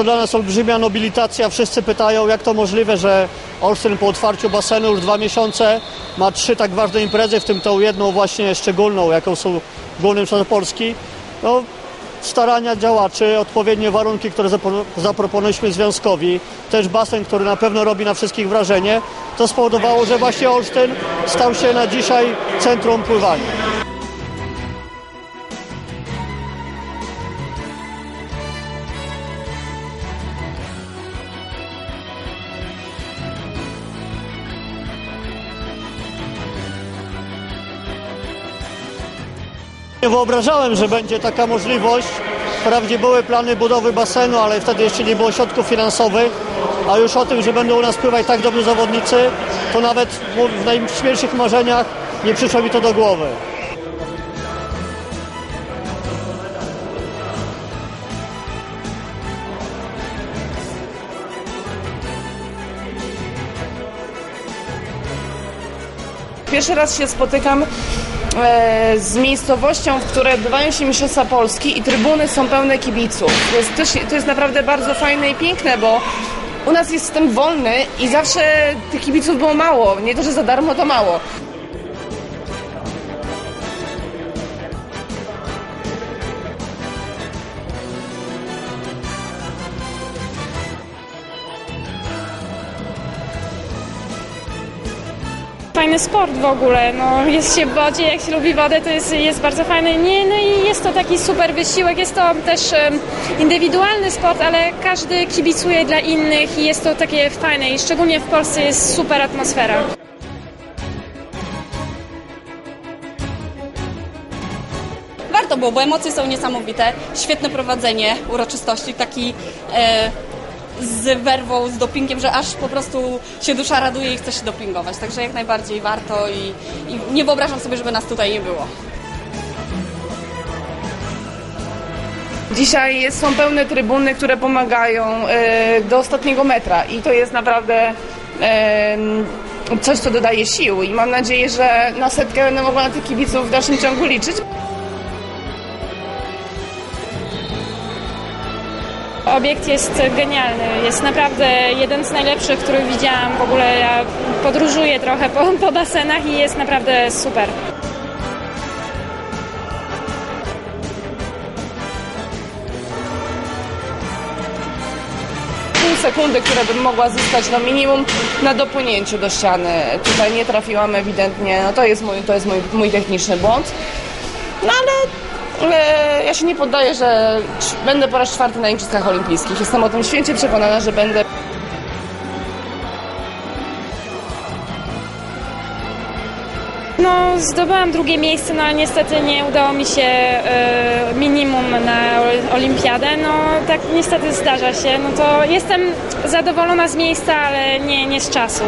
To dla nas olbrzymia nobilitacja. Wszyscy pytają, jak to możliwe, że Olsztyn po otwarciu basenu już dwa miesiące ma trzy tak ważne imprezy, w tym tą jedną właśnie szczególną, jaką są w Głównym Centrum Polski. No, starania działaczy, odpowiednie warunki, które zapro- zaproponowaliśmy związkowi, też basen, który na pewno robi na wszystkich wrażenie, to spowodowało, że właśnie Olsztyn stał się na dzisiaj centrum pływania. Nie wyobrażałem, że będzie taka możliwość. Wprawdzie były plany budowy basenu, ale wtedy jeszcze nie było środków finansowych, a już o tym, że będą u nas pływać tak dobrzy zawodnicy, to nawet w najśmielszych marzeniach nie przyszło mi to do głowy. Pierwszy raz się spotykam z miejscowością, w której odbywają się Mistrzostwa Polski i trybuny są pełne kibiców. To jest, też, to jest naprawdę bardzo fajne i piękne, bo u nas jest system wolny i zawsze tych kibiców było mało. Nie to, że za darmo, to mało. Fajny sport w ogóle, no jest się wodzie, jak się lubi wodę, to jest, jest bardzo fajne. Nie, no i jest to taki super wysiłek, jest to też indywidualny sport, ale każdy kibicuje dla innych i jest to takie fajne i szczególnie w Polsce jest super atmosfera. Warto było, bo emocje są niesamowite. Świetne prowadzenie uroczystości, taki e, z werwą, z dopingiem, że aż po prostu się dusza raduje i chce się dopingować. Także jak najbardziej warto i, i nie wyobrażam sobie, żeby nas tutaj nie było. Dzisiaj są pełne trybuny, które pomagają e, do ostatniego metra i to jest naprawdę e, coś, co dodaje sił i mam nadzieję, że na setkę będę mogła na tych kibiców w dalszym ciągu liczyć. Obiekt jest genialny, jest naprawdę jeden z najlepszych, który widziałam. W ogóle ja podróżuję trochę po, po basenach i jest naprawdę super. pół sekundy, które bym mogła zyskać no minimum na dopłynięciu do ściany. Tutaj nie trafiłam ewidentnie, no to jest mój, to jest mój, mój techniczny błąd. No ale ja się nie poddaję, że będę po raz czwarty na Igrzyskach Olimpijskich. Jestem o tym święcie przekonana, że będę. No, zdobyłam drugie miejsce, no ale niestety nie udało mi się e, minimum na ol- olimpiadę. No, tak niestety zdarza się. No to jestem zadowolona z miejsca, ale nie, nie z czasu.